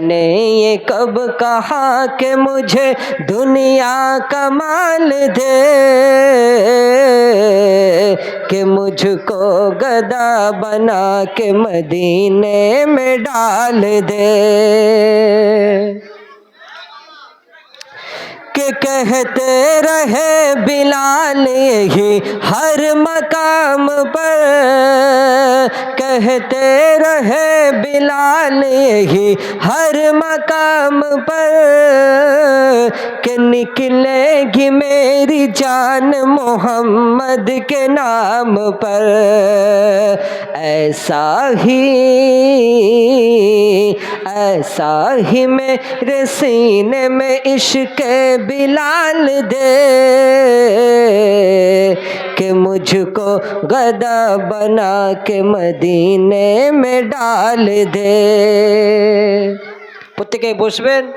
نے یہ کب کہا کہ مجھے دنیا کا مال دے کہ مجھ کو گدا بنا کے مدینے میں ڈال دے کہ کہتے رہے بلال یہی ہر مقام پر کہتے رہے بلال، یہی ہر مقام پر کہ نکلے گی میری جان محمد کے نام پر۔ ایسا ہی ایسا ہی میرے سینے میں عشق بلال دے۔ کہ مجھ کو گدا بنا کے مدینے میں ڈال دے۔ پتے کے بوسبین